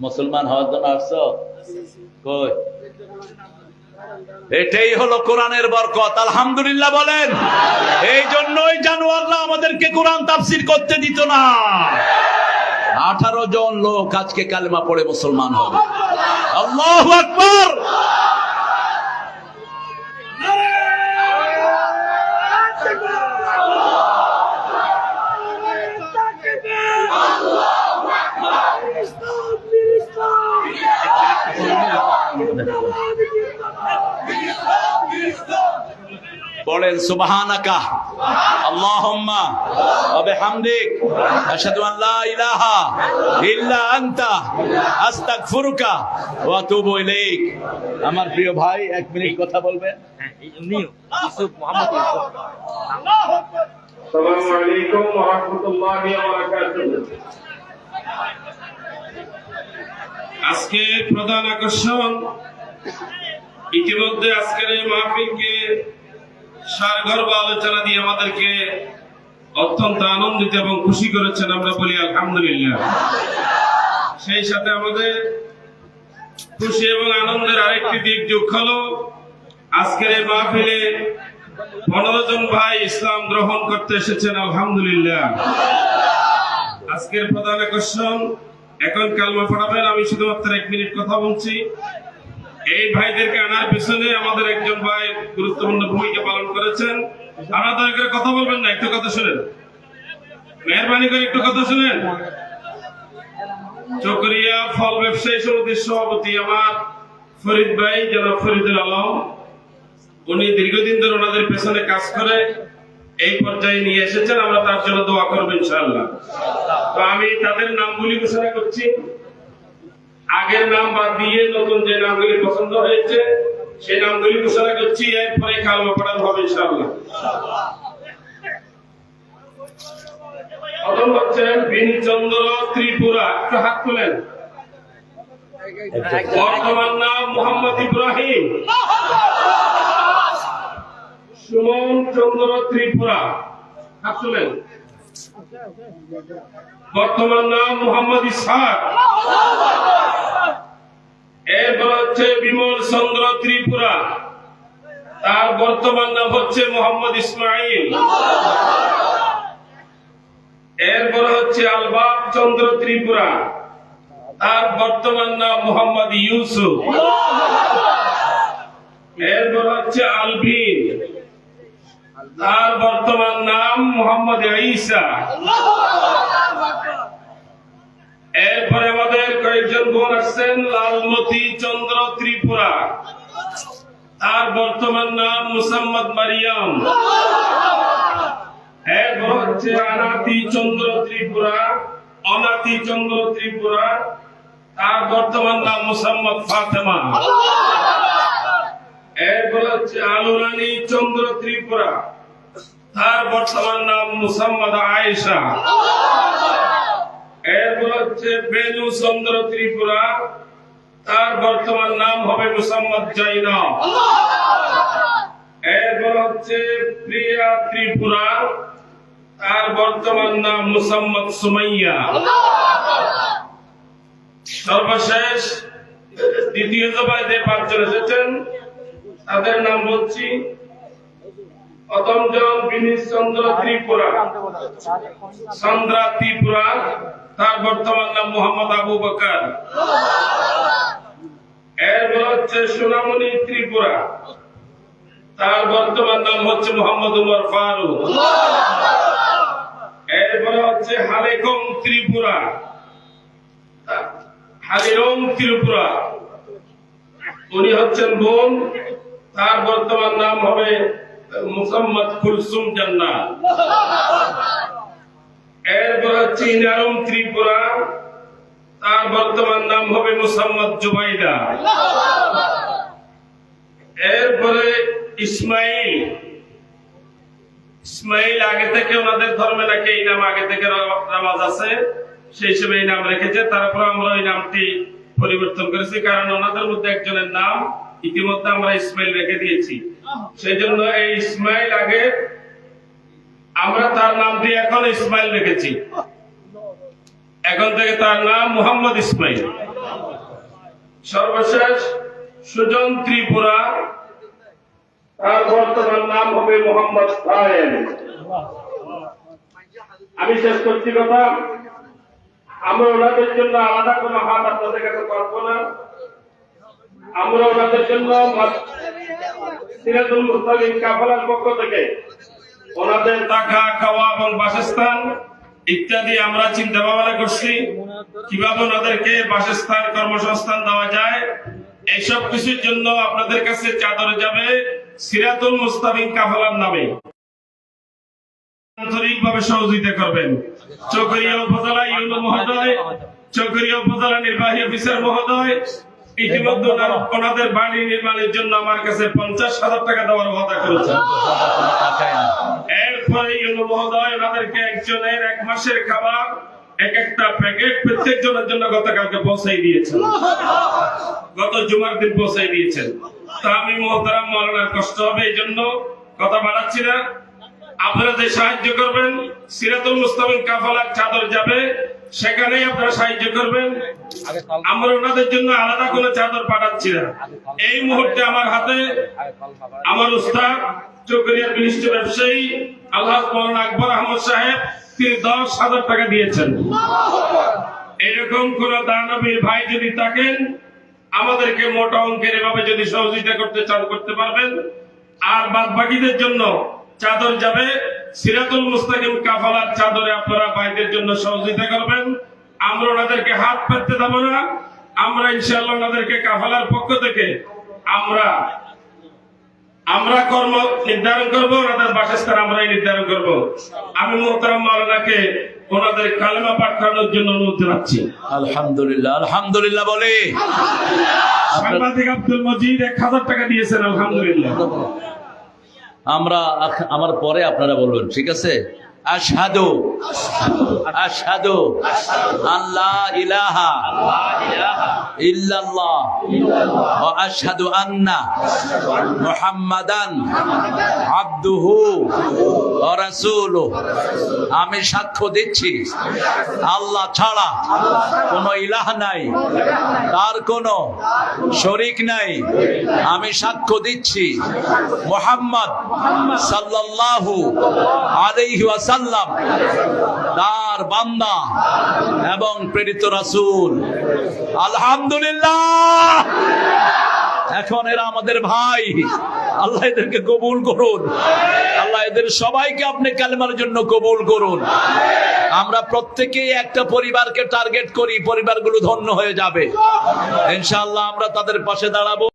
মুসলমান হওয়ার জন্য আসছ? কই? এটাই হলো কোরআনের বরকত। আলহামদুলিল্লাহ বলেন। এই জন্যই জানুয়াররা আমাদেরকে কোরআন তাফসির করতে দিত না। আঠারো জন লোক আজকে কালেমা পড়ে মুসলমান হবে। আল্লাহ আকবর! বলেন আমার প্রিয় ভাই এক মিনিট কথা বলবেন? আজকে প্রধান আকর্ষণ ইতিমধ্যে আজকের এই মাহফিলকে সারগর্ভ আলোচনা দিয়ে আমাদেরকে অত্যন্ত আনন্দিত এবং খুশি করেছেন আমরা বলি আলহামদুলিল্লাহ। সেই সাথে আমাদের খুশি এবং আনন্দের আরেকটি দিক যোগ হলো, আজকের এই মাহফিলে পনেরো জন ভাই ইসলাম গ্রহণ করতে এসেছেন, আলহামদুলিল্লাহ। আজকের প্রধান আকর্ষণ, এখন কালমা পড়াবেন, আমি শুধুমাত্র এক মিনিট কথা বলছি। এই ভাইদেরকে আনার পিছনে আমাদের একজন ভাই গুরুত্বপূর্ণ ভূমিকা পালন করেছেন। আপনারা দয়া করে কথা বলবেন না, একটু কথা শুনেন। মেহরবানি করে একটু কথা শুনেন। চকরিয়া ফল ব্যবসায়ী সমিতির সভাপতি আমার ফরিদ ভাই, জনাব ফরিদুল আলম। উনি দীর্ঘদিন ধরে ওনাদের পেছনে কাজ করে এই পর্যায়ে নিয়ে এসেছেন, আমরা তার জন্য দোয়া করব ইনশাআল্লাহ। তো আমি তাদের নামগুলি ঘোষণা করছি। আগের নাম বাদ দিয়ে নতুন যে নামগুলি পছন্দ হয়েছে, সেই নামগুলি ঘোষণা করছি, এরপরে কালমা পড়ানো হবে ইনশাআল্লাহ। প্রথম হচ্ছেন বিনচন্দ্র ত্রিপুরা, একটু হাত তুলেন। বর্তমান নাম মোহাম্মদ ইব্রাহিম। সুমন চন্দ্র ত্রিপুরা, হাত তুলেন। বর্তমান নাম মোহাম্মদ এরপর হচ্ছে বিমল চন্দ্র ত্রিপুরা। তার বর্তমান নাম হচ্ছে মোহাম্মদ ইসমাইল। এরপর হচ্ছে আলবাব চন্দ্র ত্রিপুরা। তার বর্তমান নাম মোহাম্মদ ইউসুফ। এরপর হচ্ছে আলভিন তার বর্তমান নাম মোহাম্মদ ঈসা। এরপরে আমাদের কয়েকজন বোন আসছেন, লালমতি, চন্দ্র, ত্রিপুরা। তার বর্তমান নাম মুসাম্মদ মারিয়াম। এরপর হচ্ছে অনাতি চন্দ্র, ত্রিপুরা। চন্দ্র, ত্রিপুরা। তার বর্তমান নাম মুসাম্মদ ফাতেমা। এরপর হচ্ছে আলুরানি, চন্দ্র, ত্রিপুরা। তার বর্তমান নাম মুসাম্মদ আয়েশা। এরপর হচ্ছে চন্দ্র ত্রিপুরা। তার বর্তমান নাম হবে এরপর হচ্ছে প্রিয়া ত্রিপুরা। তার বর্তমান নাম সুমাইয়া। সর্বশেষ দ্বিতীয় দফায় যে পাঁচজন এসেছেন। তাদের নাম বলছি চন্দ্র, ত্রিপুরা। চন্দ্রা, ত্রিপুরা, তার বর্তমান নাম মোহাম্মদ আবু বকর। এরপর হচ্ছে সোনামণি, ত্রিপুরা। তার বর্তমান নাম হচ্ছে মোহাম্মদ উমর ফারুক। এরপরে হচ্ছে হালেকম, ত্রিপুরা। হালিরং ত্রিপুরা। উনি হচ্ছেন বোন। তার বর্তমান নাম হবে মুসাম্মদ কুলসুম জান্না এরপর হচ্ছে ইনারম ত্রিপুরা। তার বর্তমান নাম হবে মুসাম্মদ জুবাইদা। এরপরে ইসমাইল। ইসমাইল আগে থেকে ওনাদের ধর্মে নাকি এই নাম আগে থেকে নামাজ আছে, সেই হিসেবে এই নাম রেখেছে। তারপর আমরা ওই নামটি পরিবর্তন করেছি, কারণ ওনাদের মধ্যে একজনের নাম ইতিমধ্যে আমরা ইসমাইল রেখে দিয়েছি। সেই জন্য এই ইসমাইল আগে আমরা তার নামটি এখন ইসমাইল রেখেছি। এখন থেকে তার নাম মোহাম্মদ ইসমাইল। সর্বশেষ সুজন ত্রিপুরা, তার বর্তমান নাম হবে মোহাম্মদ আমি শেষ করছি কথা। আমরা ওনাদের জন্য আলাদা কোনো হাত আপনাদের কাছে পারব না। আমরা ওনাদের জন্য সিরাজুল মুস্তাকিম কাফালার পক্ষ থেকে ওনাদের টাকা খাওয়া এবং বাসস্থান ইত্যাদি আমরা চিন্তা ভাবনা করছি। কীভাবে ওনাদেরকে বাসস্থান, কর্মসংস্থান দেওয়া যায়, এইসব কিছুর জন্য আপনাদের কাছে চাদর যাবে সিরাতুল মুস্তাকিম কাফালার নামে। আন্তরিকভাবে সহযোগিতা করবেন। চকরিয়া উপজেলা ইউনো মহোদয়, চকরিয়া উপজেলা নির্বাহী অফিসার মহোদয় ইতিমধ্যে ওনার- ওনাদের বাড়ি নির্মাণের জন্য আমার কাছে পঞ্চাশ হাজার টাকা দেওয়ার কথা করেছেন এরপরে ইউনো মহোদয় ওনাদেরকে একজনের এক মাসের খাবার এক একটা প্যাকেট প্রত্যেক জনের জন্য গতকালকে পৌঁছাই দিয়েছেন। গত জুমার দিন পৌঁছাই দিয়েছেন। তা আমি মহতারাম মৌলানার কষ্ট হবে এই জন্য কথা বাড়াচ্ছি না। আপনারা যে সাহায্য করবেন সিরাতুল মুস্তামিন কাফালার চাদর যাবে সেখানেই আপনারা সাহায্য করবেন। আমরা ওনাদের জন্য আলাদা কোনো চাদর পাঠাচ্ছি না। এই মুহূর্তে আমার হাতে আমার উস্তাদ চকরিয়ার বিশিষ্ট ব্যবসায়ী আল্লাহ মৌলানা আকবর আহমদ সাহেব তিনি দশ হাজার টাকা দিয়েছেন। এরকম কোন দানবীর ভাই যদি থাকেন আমাদেরকে মোটা অঙ্কের এভাবে যদি সহযোগিতা করতে চান করতে পারবেন। আর বাদ বাকিদের জন্য চাদর যাবে সিরাতুল মুস্তাকিম কাফালার চাদরে আপনারা ভাইদের জন্য সহযোগিতা করবেন। আমরা ওনাদেরকে হাত পাততে দেবো না। আমরা ইনশাল্লাহ ওনাদেরকে কাফালার পক্ষ থেকে আমরা আমরা কর্ম নির্ধারণ করব ওনাদের বাসস্থান আমরাই নির্ধারণ করব। আমি মোহতারাম মাওলানাকে ওনাদের কালেমা পাঠ করানোর জন্য অনুরোধ জানাচ্ছি। আলহামদুলিল্লাহ আলহামদুলিল্লাহ বলে। সাংবাদিক আব্দুল মজিদ এক হাজার টাকা দিয়েছেন আলহামদুলিল্লাহ। আমরা আমার পরে আপনারা বলবেন ঠিক আছে? আশহাদু। আশহাদু। আল্লাহ ইলাহা ইল্লাল্লাহ। ওয়া আশহাদু আন্না মুহাম্মাদান আবদুহু ওয়া রাসূলুহু। আমি সাক্ষ্য দিচ্ছি। আল্লাহ ছাড়া কোনো ইলাহ নাই। তার কোনো শরিক নাই। আমি সাক্ষ্য দিচ্ছি। মোহাম্মদ সাল্লাল্লাহু আলাইহি ওয়াসাল্লাম তার বান্দা এবং প্রেরিত রাসূল। আলহামদুলিল্লাহ। এখন এরা আমাদের ভাই। আল্লাহ এদেরকে কবুল করুন। আল্লাহ এদের সবাইকে আপনি কালেমার জন্য কবুল করুন। আমরা প্রত্যেকেই একটা পরিবারকে টার্গেট করি, পরিবারগুলো ধন্য হয়ে যাবে। ইনশাআল্লাহ আমরা তাদের পাশে দাঁড়াবো।